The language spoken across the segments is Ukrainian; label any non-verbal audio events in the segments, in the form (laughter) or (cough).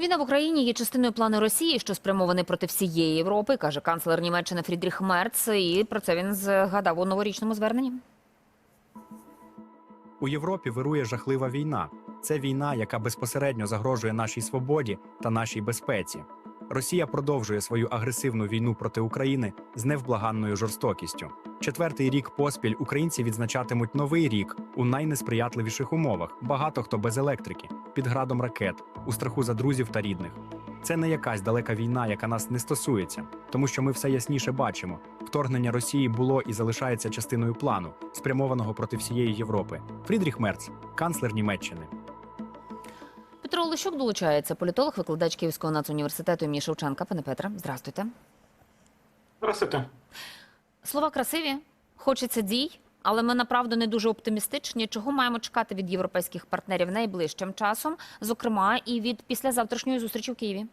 Війна в Україні є частиною плану Росії, що спрямований проти всієї Європи, каже канцлер Німеччини Фрідріх Мерц. І про це він згадав у новорічному зверненні. У Європі вирує жахлива війна. Це війна, яка безпосередньо загрожує нашій свободі та нашій безпеці. Росія продовжує свою агресивну війну проти України з невблаганною жорстокістю. Четвертий рік поспіль українці відзначатимуть новий рік у найнесприятливіших умовах. Багато хто без електрики, під градом ракет, у страху за друзів та рідних. Це не якась далека війна, яка нас не стосується, тому що ми все ясніше бачимо. Вторгнення Росії було і залишається частиною плану, спрямованого проти всієї Європи. Фрідріх Мерц, канцлер Німеччини. Петро Олещук долучається, політолог, викладач Київського нацуніверситету імені Шевченка. Пане Петре, здрастуйте. Здравствуйте. Слова красиві, хочеться дій, але ми направду не дуже оптимістичні. Чого маємо чекати від європейських партнерів найближчим часом, зокрема і від післязавтрашньої зустрічі в Києві?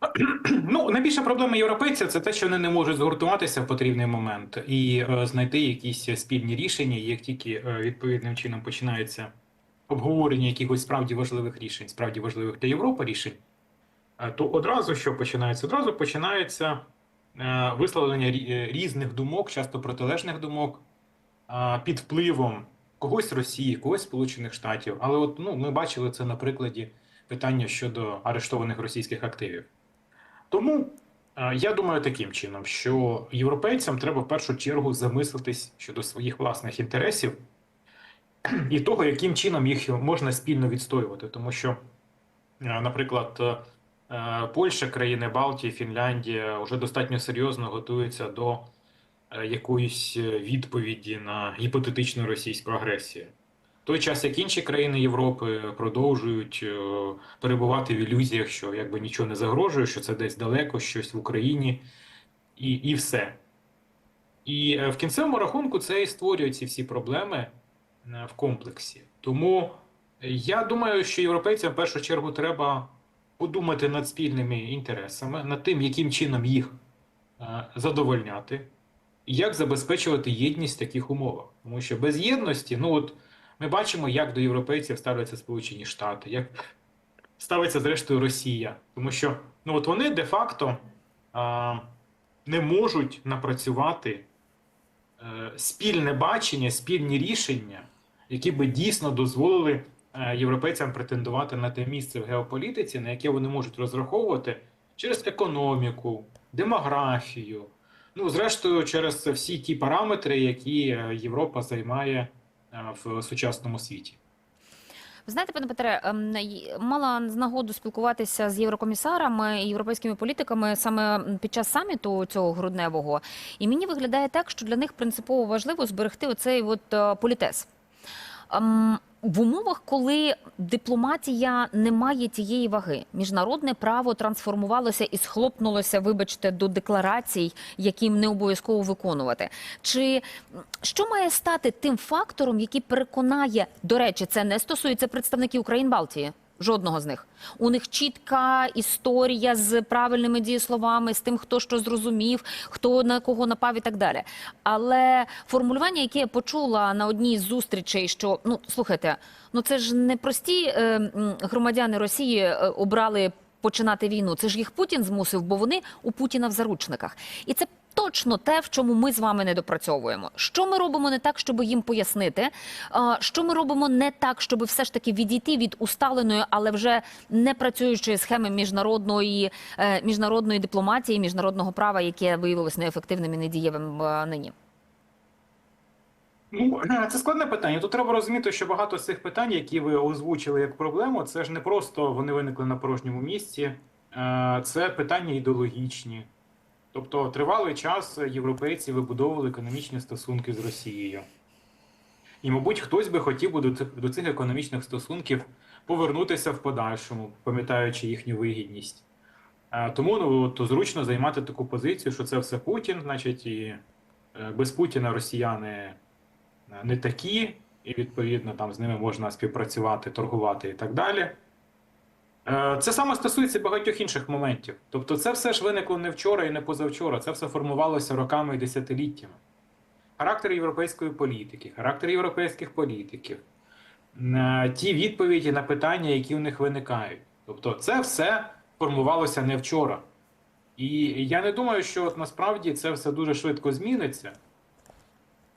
(clears throat) Ну, найбільша проблема європейців це те, що вони не можуть згуртуватися в потрібний момент і е, знайти якісь спільні рішення. Як тільки е, відповідним чином починається обговорення якихось справді важливих рішень, справді важливих для Європи рішень, е, то одразу що починається? Одразу починається висловлення е, різних думок, часто протилежних думок, е, під впливом когось Росії, когось Сполучених Штатів. Але от ну, ми бачили це на прикладі питання щодо арештованих російських активів. Тому е, я думаю таким чином, що європейцям треба в першу чергу замислитись щодо своїх власних інтересів і того, яким чином їх можна спільно відстоювати. Тому що, е, наприклад, е, е, Польща, країни Балтії, Фінляндія вже достатньо серйозно готуються до е, якоїсь е, відповіді на гіпотетичну російську агресію. В той час, як інші країни Європи продовжують е, перебувати в ілюзіях, що якби нічого не загрожує, що це десь далеко, щось в Україні, і, і все. І е, в кінцевому рахунку це і створює ці всі проблеми е, в комплексі. Тому е, я думаю, що європейцям в першу чергу треба подумати над спільними інтересами, над тим, яким чином їх е, задовольняти, і як забезпечувати єдність в таких умовах. Тому що без єдності, ну от ми бачимо, як до європейців ставляться Сполучені Штати, як ставиться зрештою Росія. Тому що ну от вони де-факто не можуть напрацювати е, спільне бачення, спільні рішення, які би дійсно дозволили європейцям претендувати на те місце в геополітиці, на яке вони можуть розраховувати через економіку, демографію. Ну, зрештою, через всі ті параметри, які е, Європа займає е, в сучасному світі. Ви знаєте, пане Петре, ем, мала з нагоду спілкуватися з єврокомісарами і європейськими політиками саме під час саміту цього грудневого. І мені виглядає так, що для них принципово важливо зберегти оцей от е, політез. В умовах, коли дипломатія не має тієї ваги, міжнародне право трансформувалося і схлопнулося, вибачте, до декларацій, яким не обов'язково виконувати. Чи що має стати тим фактором, який переконає, до речі, це не стосується представників країн Балтії? Жодного з них. У них чітка історія з правильними дієсловами, з тим, хто що зрозумів, хто на кого напав і так далі. Але формулювання, яке я почула на одній з зустрічей, що ну слухайте, ну це ж не прості е, громадяни Росії е, обрали починати війну. Це ж їх Путін змусив, бо вони у Путіна в заручниках. І це точно те, в чому ми з вами не допрацьовуємо. Що ми робимо не так, щоб їм пояснити? Що ми робимо не так, щоб все ж таки відійти від усталеної, але вже не працюючої схеми міжнародної е, міжнародної дипломатії, міжнародного права, яке виявилось неефективним і недієвим е, нині? Ну, (laughs) це складне питання. Тут треба розуміти, що багато з цих питань, які ви озвучили як проблему, це ж не просто вони виникли на порожньому місці, Е, це питання ідеологічні. Тобто, тривалий час європейці вибудовували економічні стосунки з Росією. І, мабуть, хтось би хотів би до цих, економічних стосунків повернутися в подальшому, пам'ятаючи їхню вигідність. Е, Тому ну, то зручно займати таку позицію, що це все Путін, значить, і е, без Путіна росіяни е, не такі, і відповідно там з ними можна співпрацювати, торгувати і так далі. Е, Це саме стосується багатьох інших моментів. Тобто, це все ж виникло не вчора і не позавчора, це все формувалося роками і десятиліттями. Характер європейської політики, характер європейських політиків, е, ті відповіді на питання, які в них виникають. Тобто, це все формувалося не вчора. І я не думаю, що от насправді це все дуже швидко зміниться,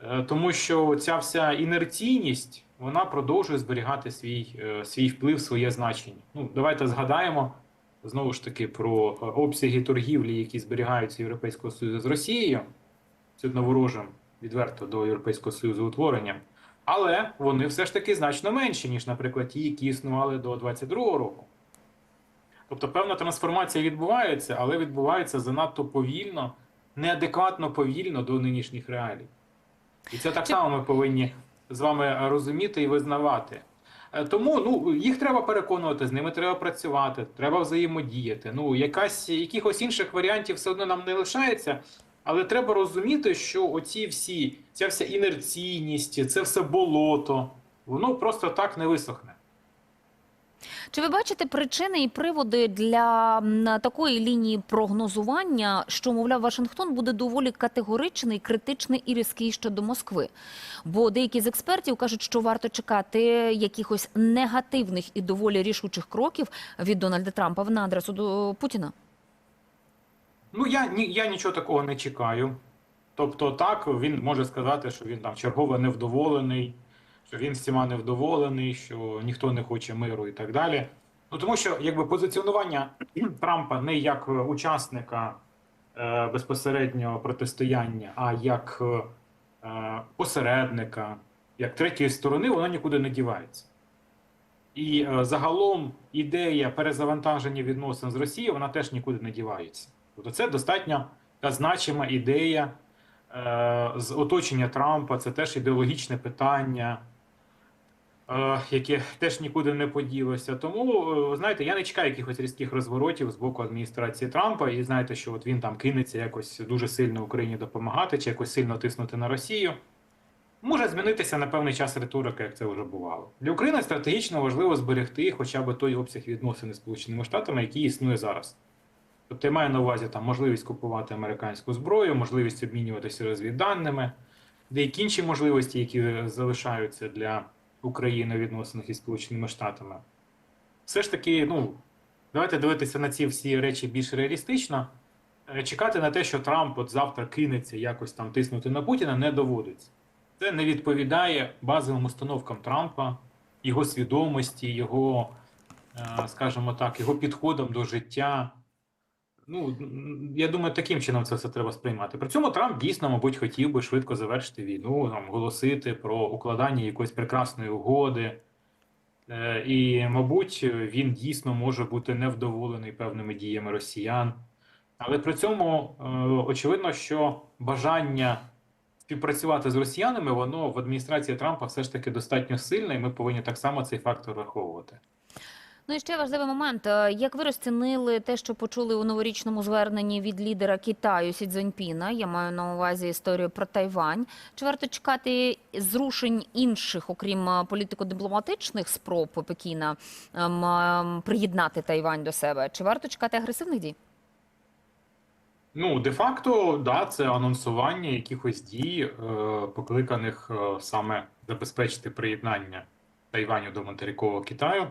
е, тому що ця вся інерційність вона продовжує зберігати свій, е, свій вплив, своє значення. Ну, давайте згадаємо знову ж таки про е, обсяги торгівлі, які зберігаються Європейського Союзу з Росією, абсолютно ворожим відверто до Європейського Союзу утворенням. Але вони все ж таки значно менші, ніж, наприклад, ті, які існували до 22-го року. Тобто певна трансформація відбувається, але відбувається занадто повільно, неадекватно повільно до нинішніх реалій. І це так само ми повинні з вами розуміти і визнавати. Е, Тому ну, їх треба переконувати, з ними треба працювати, треба взаємодіяти. Ну, якась, якихось інших варіантів все одно нам не лишається. Але треба розуміти, що оці всі, ця вся інерційність, це все болото, воно просто так не висохне. Чи ви бачите причини і приводи для такої лінії прогнозування, що мовляв Вашингтон буде доволі категоричний, критичний і різкий щодо Москви? Бо деякі з експертів кажуть, що варто чекати якихось негативних і доволі рішучих кроків від Дональда Трампа на адресу до Путіна. Ну, я, ні, я нічого такого не чекаю. Тобто, так, він може сказати, що він там чергово невдоволений, що він всіма невдоволений, що ніхто не хоче миру і так далі. Ну тому що якби позиціонування (clears throat) Трампа не як учасника е, безпосереднього протистояння, а як е, посередника, як третьої сторони, воно нікуди не дівається. І е, загалом ідея перезавантаження відносин з Росією, вона теж нікуди не дівається. Тобто це достатньо значима ідея е, з оточення Трампа, це теж ідеологічне питання, яке теж нікуди не поділося. Тому, е, знаєте, я не чекаю якихось різких розворотів з боку адміністрації Трампа, і знаєте, що от він там кинеться якось дуже сильно Україні допомагати, чи якось сильно тиснути на Росію. Може змінитися на певний час риторика, як це вже бувало. Для України стратегічно важливо зберегти хоча б той обсяг відносин із Сполученими Штатами, який існує зараз. Тобто я маю на увазі там можливість купувати американську зброю, можливість обмінюватися розвідданими, деякі інші можливості, які залишаються для України в відносинах із Сполученими Штатами. Все ж таки, ну, давайте дивитися на ці всі речі більш реалістично. Е, Чекати на те, що Трамп от завтра кинеться якось там тиснути на Путіна, не доводиться. Це не відповідає базовим установкам Трампа, його свідомості, його, е, скажімо так, його підходом до життя. Ну, я думаю, таким чином це все треба сприймати. При цьому Трамп дійсно, мабуть, хотів би швидко завершити війну, там, голосити про укладання якоїсь прекрасної угоди. Е, І, мабуть, він дійсно може бути невдоволений певними діями росіян. Але при цьому е, очевидно, що бажання співпрацювати з росіянами, воно в адміністрації Трампа все ж таки достатньо сильне, і ми повинні так само цей фактор враховувати. Ну і ще важливий момент. Е, Як ви розцінили те, що почули у новорічному зверненні від лідера Китаю Сі Цзіньпіна? Я маю на увазі історію про Тайвань. Чи варто чекати зрушень інших, окрім е, політико-дипломатичних спроб Пекіна ем, ем, приєднати Тайвань до себе? Чи варто чекати агресивних дій? Ну, де-факто, да, це анонсування якихось дій, е, покликаних саме забезпечити приєднання Тайваню до материкового Китаю.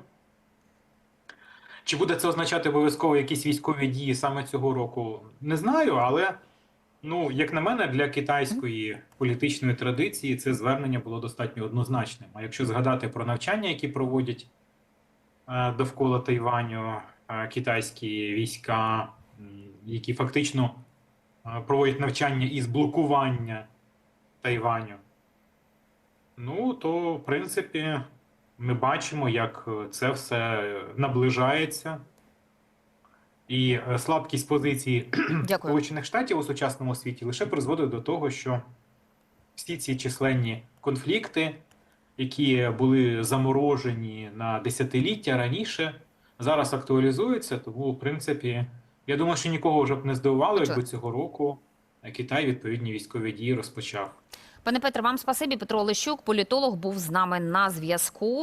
Чи буде це означати обов'язково якісь військові дії саме цього року? Не знаю, але ну, як на мене, для китайської політичної традиції це звернення було достатньо однозначним. А якщо згадати про навчання, які проводять е, довкола Тайваню е, китайські війська, які фактично е, проводять навчання із блокування Тайваню, ну то в принципі ми бачимо, як е, це все наближається. І е, слабкість позиції (clears throat) Дякую. Сполучених Штатів у сучасному світі лише призводить до того, що всі ці численні конфлікти, які були заморожені на десятиліття раніше, зараз актуалізуються. Тому, в принципі, я думаю, що нікого вже б не здивувало, якби цього року Китай відповідні військові дії розпочав. Пане Петре, вам спасибі. Петро Олещук, політолог, був з нами на зв'язку.